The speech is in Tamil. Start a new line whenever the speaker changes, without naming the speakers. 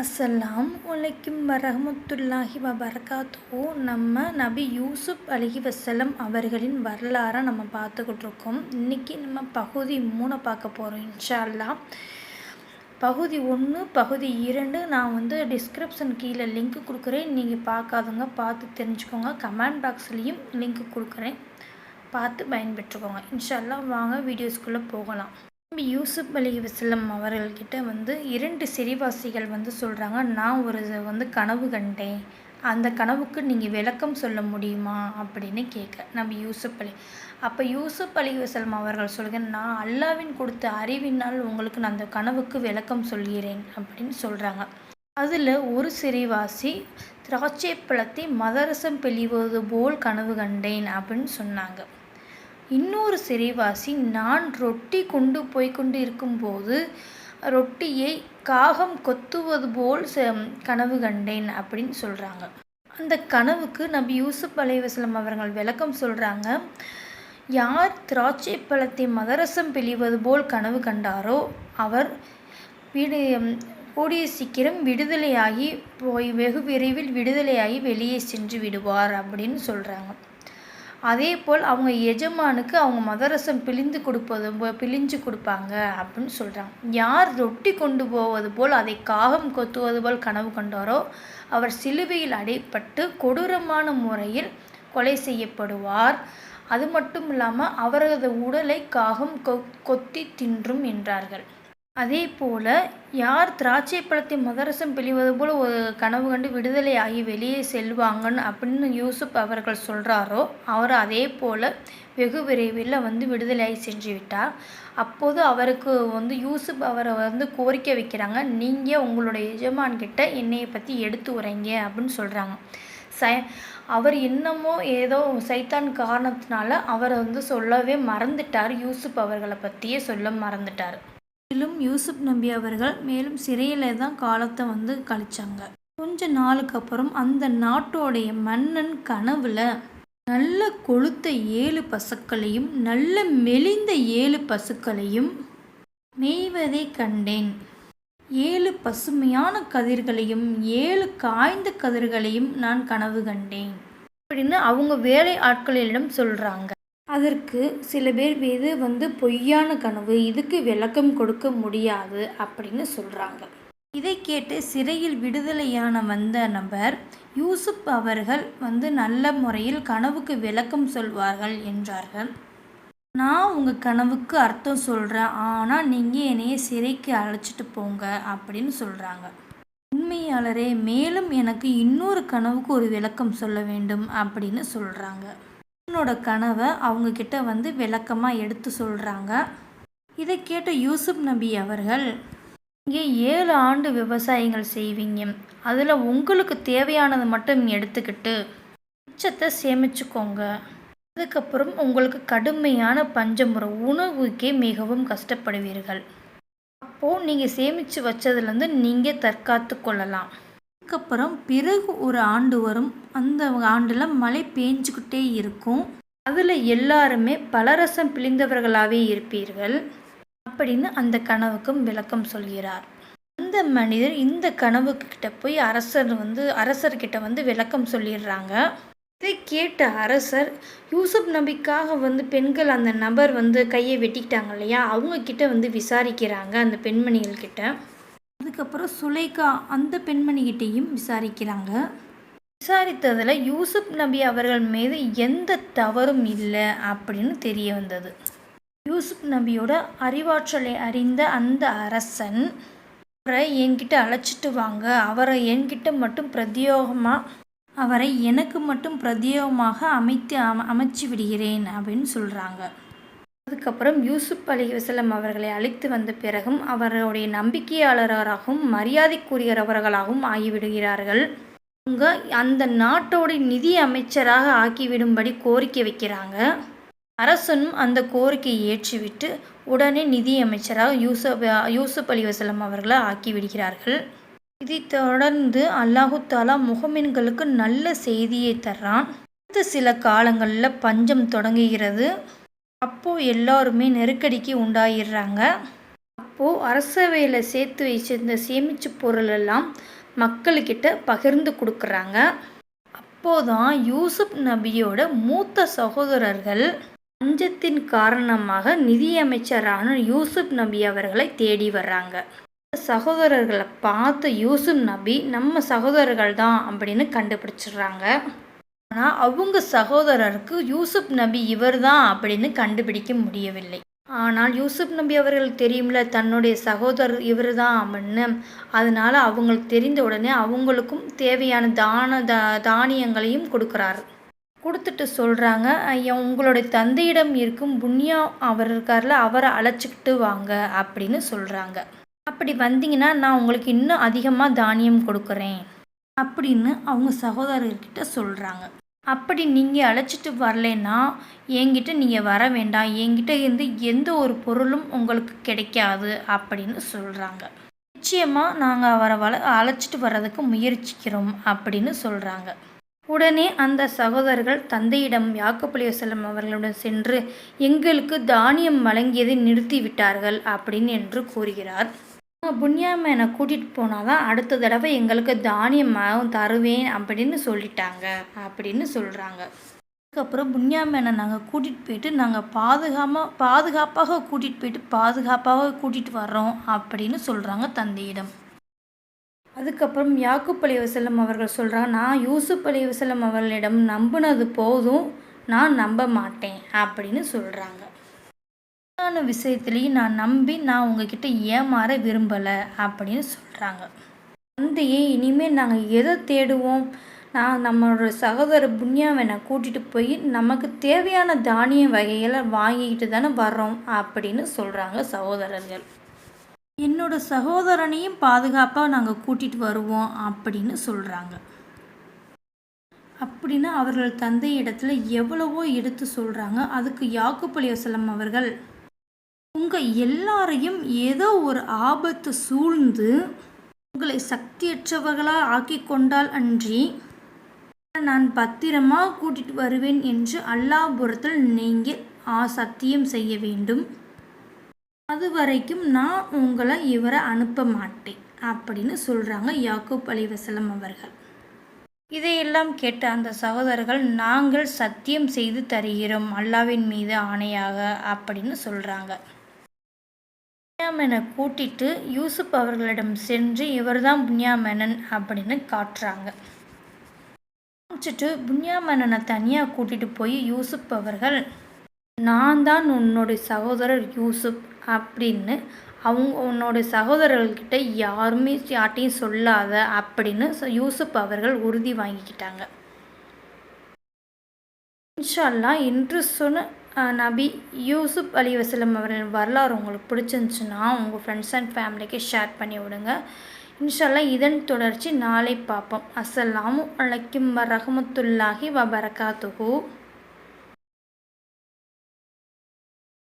அஸ்ஸலாம் வலைக்கும் வரஹமத்துல்லாஹி வபரகாத்துஹு. நம்ம நபி யூசுப் அலிஹி வசலம் அவர்களின் வரலாறை நம்ம பார்த்துக்கிட்டு இருக்கோம் இன்றைக்கி நம்ம பகுதி மூணை பார்க்க போகிறோம் இன்ஷா அல்லாஹ் பகுதி ஒன்று பகுதி இரண்டு நான் வந்து டிஸ்கிரிப்ஷன் கீழே லிங்க் கொடுக்குறேன். நீங்கள் பார்க்காதவங்க பார்த்து தெரிஞ்சுக்கோங்க. கமெண்ட் பாக்ஸ்லேயும் லிங்க் கொடுக்குறேன். பார்த்து பயன்பெற்றுக்கோங்க. இன்ஷால்லா வாங்க வீடியோஸ்குள்ளே போகலாம். நபி யூசுப் அலி வசல்லம் அவர்கள்கிட்ட வந்து இரண்டு சிறைவாசிகள் வந்து சொல்கிறாங்க நான் ஒரு வந்து கனவு கண்டேன். அந்த கனவுக்கு நீங்கள் விளக்கம் சொல்ல முடியுமா? அப்படின்னு கேட்க நபி யூசுப் அலி. அப்போ யூசுப் அலி வசல்லம் அவர்கள் சொல்கிறேன் நான் அல்லாவின் கொடுத்த அறிவினால் உங்களுக்கு நான் அந்த கனவுக்கு விளக்கம் சொல்கிறேன் அப்படின்னு சொல்கிறாங்க அதில் ஒரு சிறைவாசி திராட்சை பழத்தை மதரசம் பெழிவது போல் கனவு கண்டேன் அப்படின்னு சொன்னாங்க. இன்னொரு சிறைவாசி நான் ரொட்டி கொண்டு போய் கொண்டு இருக்கும்போது ரொட்டியை காகம் கொத்துவது போல் கனவு கண்டேன் அப்படின்னு சொல்கிறாங்க அந்த கனவுக்கு நபி யூசுப் அலைவாஸ்லம் அவர்கள் விளக்கம் சொல்கிறாங்க யார் திராட்சை பழத்தை மதரசம் பிழிவது போல் கனவு கண்டாரோ அவர் வீடு கூடிய சீக்கிரம் விடுதலையாகி போய் வெகு விரைவில் விடுதலையாகி வெளியே சென்று விடுவார் அப்படின்னு சொல்கிறாங்க அதே போல் அவங்க எஜமானுக்கு அவங்க மதரசம் பிழிந்து கொடுப்பது பிழிஞ்சு கொடுப்பாங்க அப்படின்னு சொல்கிறாங்க யார் ரொட்டி கொண்டு போவது போல் அதை காகம் கொத்துவது போல் கனவு கொண்டாரோ அவர் சிலுவையில் அடைப்பட்டு கொடூரமான முறையில் கொலை செய்யப்படுவார். அது மட்டும் இல்லாமல் அவரது உடலை காகம் கொ கொத்தி தின்றும் என்றார்கள். அதே போல் யார் திராட்சை பழத்தை மதரசம் பிழிவது போல் ஒரு கனவு கண்டு விடுதலை ஆகி வெளியே செல்வாங்கன்னு அப்படின்னு யூசுப் அவர்கள் சொல்கிறாரோ அவர் அதே போல் வெகு விரைவில் வந்து விடுதலையாகி சென்று விட்டார். அப்போது அவருக்கு வந்து யூசுப் அவரை வந்து கோரிக்கை வைக்கிறாங்க நீங்கள் உங்களுடைய எஜமான்கிட்ட என்னையை பற்றி எடுத்து உரைங்க அப்படின்னு சொல்கிறாங்க ச அவர் என்னமோ ஏதோ சைத்தான் காரணத்தினால அவரை வந்து சொல்லவே மறந்துட்டார். யூசுப் அவர்களை பற்றியே சொல்ல மறந்துட்டார். மேலும் யூசுப் நம்பி அவர்கள் மேலும் சிறையில் தான் காலத்தை வந்து கழிச்சாங்க. கொஞ்ச நாளுக்கு அப்புறம் அந்த நாட்டோடைய மன்னன் கனவுல நல்ல கொளுத்த ஏழு பசுக்களையும் நல்ல மெலிந்த ஏழு பசுக்களையும் மேய்வதை கண்டேன். ஏழு பசுமையான கதிர்களையும் ஏழு காய்ந்த கதிர்களையும் நான் கனவு கண்டேன். அப்படின்னு அவங்க வேலை ஆட்களிடம் சொல்கிறாங்க அதற்கு சில பேர் இது வந்து பொய்யான கனவு இதுக்கு விளக்கம் கொடுக்க முடியாது அப்படின்னு சொல்கிறாங்க இதை கேட்டு சிறையில் விடுதலையான வந்த நபர் யூசுப் அவர்கள் வந்து நல்ல முறையில் கனவுக்கு விளக்கம் சொல்வார்கள் என்றார்கள். நான் உங்கள் கனவுக்கு அர்த்தம் சொல்கிறேன் ஆனால் நீங்கள் என்னைய சிறைக்கு அழைச்சிட்டு போங்க அப்படின்னு சொல்கிறாங்க உண்மையாளரே மேலும் எனக்கு இன்னொரு கனவுக்கு ஒரு விளக்கம் சொல்ல வேண்டும் அப்படின்னு சொல்கிறாங்க என்னோட கனவை அவங்கக்கிட்ட வந்து விளக்கமாக எடுத்து சொல்கிறாங்க இதை கேட்ட யூசுப் நபி அவர்கள் இங்கே ஏழு ஆண்டு விவசாயங்கள் செய்வீங்க. அதில் உங்களுக்கு தேவையானதை மட்டும் எடுத்துக்கிட்டு மிச்சத்தை சேமிச்சுக்கோங்க. அதுக்கப்புறம் உங்களுக்கு கடுமையான பஞ்சமுறை உணவுக்கே மிகவும் கஷ்டப்படுவீர்கள். அப்போது நீங்கள் சேமித்து வச்சதுலேருந்து நீங்கள் தற்காத்து கொள்ளலாம். அதுக்கப்புறம் பிறகு ஒரு ஆண்டு வரும். அந்த ஆண்டில் மழை பேஞ்சுக்கிட்டே இருக்கும். அதில் எல்லாருமே பலரசம் பிழிந்தவர்களாகவே இருப்பீர்கள். அப்படின்னு அந்த கனவுக்கும் விளக்கம் சொல்கிறார். அந்த மனிதர் இந்த கனவுக்கிட்ட போய் அரசர் வந்து அரசர்கிட்ட வந்து விளக்கம் சொல்லிடுறாங்க. இதை கேட்ட அரசர் யூசுப் நபிக்காக வந்து பெண்கள் அந்த நபர் வந்து கையை வெட்டிக்கிட்டாங்க இல்லையா? அவங்கக்கிட்ட வந்து விசாரிக்கிறாங்க அந்த பெண்மணிகள்கிட்ட. அதுக்கப்புறம் சுலைகா அந்த பெண்மணிகிட்டையும் விசாரிக்கிறாங்க. விசாரித்ததில் யூசுப் நபி அவர்கள் மீது எந்த தவறும் இல்லை அப்படின்னு தெரிய வந்தது. யூசுப் நபியோட அறிவாற்றலை அறிந்த அந்த அரசன் அவரை என்கிட்ட அழைச்சிட்டு வாங்க அவரை என்கிட்ட மட்டும் பிரத்யோகமாக அவரை எனக்கு மட்டும் பிரத்யோகமாக அமைத்து அம அமைச்சு விடுகிறேன் அப்படின்னு சொல்கிறாங்க அதுக்கப்புறம் யூசுப் அலி வசலம் அவர்களை அழைத்து வந்த பிறகும் அவருடைய நம்பிக்கையாளராகவும் மரியாதைக்குரியவர்களாகவும் ஆகிவிடுகிறார்கள். அவங்க அந்த நாட்டோட நிதி அமைச்சராக ஆக்கிவிடும்படி கோரிக்கை வைக்கிறாங்க. அரசனும் அந்த கோரிக்கையை ஏற்றிவிட்டு உடனே நிதி அமைச்சராக யூசுப் யூசுப் அலி வசலம் அவர்களை ஆக்கிவிடுகிறார்கள். இதை தொடர்ந்து அல்லாஹு தாலா முகமின்களுக்கு நல்ல செய்தியை தர்றான். அடுத்த சில காலங்களில் பஞ்சம் தொடங்குகிறது. அப்போது எல்லாருமே நெருக்கடிக்கு உண்டாயிடுறாங்க. அப்போது அரசவையில் சேர்த்து வச்சிருந்த சேமிச்ச பொருளெல்லாம் மக்கள்கிட்ட பகிர்ந்து கொடுக்குறாங்க. அப்போதான் யூசுப் நபியோட மூத்த சகோதரர்கள் பஞ்சத்தின் காரணமாக நிதியமைச்சரான யூசுப் நபி அவர்களை தேடி வர்றாங்க. சகோதரர்களை பார்த்து யூசுப் நபி நம்ம சகோதரர்கள் தான் அப்படின்னு கண்டுபிடிச்சிடுறாங்க. ஆனால் அவங்க சகோதரருக்கு யூசுப் நபி இவர் தான் அப்படின்னு கண்டுபிடிக்க முடியவில்லை. ஆனால் யூசுப் நபி அவர்கள் தெரியும்ல தன்னுடைய சகோதரர் இவர் தான் அப்படின்னு. அதனால் அவங்களுக்கு தெரிந்த உடனே அவங்களுக்கும் தேவையான தான தா தானியங்களையும் கொடுக்குறாரு. கொடுத்துட்டு சொல்கிறாங்க ஐயா உங்களுடைய தந்தையிடம் இருக்கும் புண்ணியா அவர் இருக்கார்ல அவரை அழைச்சிக்கிட்டு வாங்க அப்படின்னு சொல்கிறாங்க அப்படி வந்தீங்கன்னா நான் உங்களுக்கு இன்னும் அதிகமாக தானியம் கொடுக்குறேன் அப்படின்னு அவங்க சகோதரர்கிட்ட சொல்கிறாங்க அப்படி நீங்கள் அழைச்சிட்டு வரலைன்னா என்கிட்ட நீங்கள் வர வேண்டாம். என்கிட்ட இருந்து எந்த ஒரு பொருளும் உங்களுக்கு கிடைக்காது அப்படின்னு சொல்கிறாங்க நிச்சயமாக நாங்கள் அவரை வள அழைச்சிட்டு வர்றதுக்கு முயற்சிக்கிறோம் அப்படின்னு சொல்கிறாங்க உடனே அந்த சகோதரர்கள் தந்தையிடம் யாக்கப் செல்லம் அவர்களுடன் சென்று எங்களுக்கு தானியம் வழங்கியதை நிறுத்திவிட்டார்கள் அப்படின்னு என்று கூறுகிறார். புண்ணியாமனை கூட்டிகிட்டு போனால் தான் அடுத்த தடவை எங்களுக்கு தானியமாகவும் தருவேன் அப்படின்னு சொல்லிட்டாங்க. அப்படின்னு சொல்கிறாங்க அதுக்கப்புறம் புண்ணியாமேனை நாங்கள் கூட்டிகிட்டு போயிட்டு நாங்கள் பாதுகாமாக பாதுகாப்பாக கூட்டிகிட்டு போயிட்டு பாதுகாப்பாக கூட்டிகிட்டு வர்றோம் அப்படின்னு சொல்கிறாங்க தந்தையிடம். அதுக்கப்புறம் யாக்குப் அலி வசலம் அவர்கள் சொல்கிறாங்க நான் யூசுப் அலி வசலம் அவர்களிடம் நம்பினது போதும் நான் நம்ப மாட்டேன் அப்படின்னு சொல்கிறாங்க விஷயத்துலேயும் நான் நம்பி நான் உங்ககிட்ட ஏமாற விரும்பலை அப்படின்னு சொல்கிறாங்க தந்தையே இனிமேல் நாங்கள் எதை தேடுவோம்? நான் நம்மளோட சகோதர புண்ணியாவனை கூட்டிகிட்டு போய் நமக்கு தேவையான தானிய வகைகளை வாங்கிக்கிட்டு தானே வர்றோம் அப்படின்னு சொல்கிறாங்க சகோதரர்கள். என்னோட சகோதரனையும் பாதுகாப்பாக நாங்கள் கூட்டிகிட்டு வருவோம் அப்படின்னு சொல்கிறாங்க அப்படின்னு அவர்கள் தந்தை இடத்துல எவ்வளவோ எடுத்து சொல்கிறாங்க அதுக்கு யாக்குப்பள்ளி வசலம் அவர்கள் உங்கள் எல்லாரையும் ஏதோ ஒரு ஆபத்து சூழ்ந்து உங்களை சக்தியற்றவர்களாக ஆக்கி கொண்டால் அன்றி நான் பத்திரமாக கூட்டிட்டு வருவேன் என்று அல்லாபுரத்தில் நீங்கள் ஆ சத்தியம் செய்ய வேண்டும். அது வரைக்கும் நான் உங்களை இவரை அனுப்ப மாட்டேன் அப்படின்னு சொல்கிறாங்க யாக்கூப் அலிவசலம் அவர்கள். இதையெல்லாம் கேட்ட அந்த சகோதரர்கள் நாங்கள் சத்தியம் செய்து தருகிறோம் அல்லாவின் மீது ஆணையாக அப்படின்னு சொல்கிறாங்க புண்ணியாமனை கூட்டிட்டு யூசுப் அவர்களிடம் சென்று இவர்தான் புண்ணியாமேனன் அப்படின்னு காட்டுறாங்க. காமிச்சிட்டு புண்ணியாமேனனை தனியாக கூட்டிகிட்டு போய் யூசுப் அவர்கள் நான் தான் உன்னோடைய சகோதரர் யூசுப் அப்படின்னு அவங்க உன்னோட சகோதரர்கள்கிட்ட யாருமே யார்ட்டையும் சொல்லாத அப்படின்னு யூசுப் அவர்கள் உறுதி வாங்கிக்கிட்டாங்க. இன்ஷால்லா இன்று சொன்ன நபி யூசுப் அலி வசலம் அவரின் வரலாறு உங்களுக்கு பிடிச்சிருந்துச்சுன்னா உங்கள் ஃப்ரெண்ட்ஸ் அண்ட் ஃபேமிலிக்கு ஷேர் பண்ணி விடுங்க. இன்ஷால்லா இதன் தொடர்ச்சி நாளை பார்ப்போம். அஸ்ஸலாமு அலைக்கும் வரஹமத்துல்லாஹி வபரகாத்துஹூ.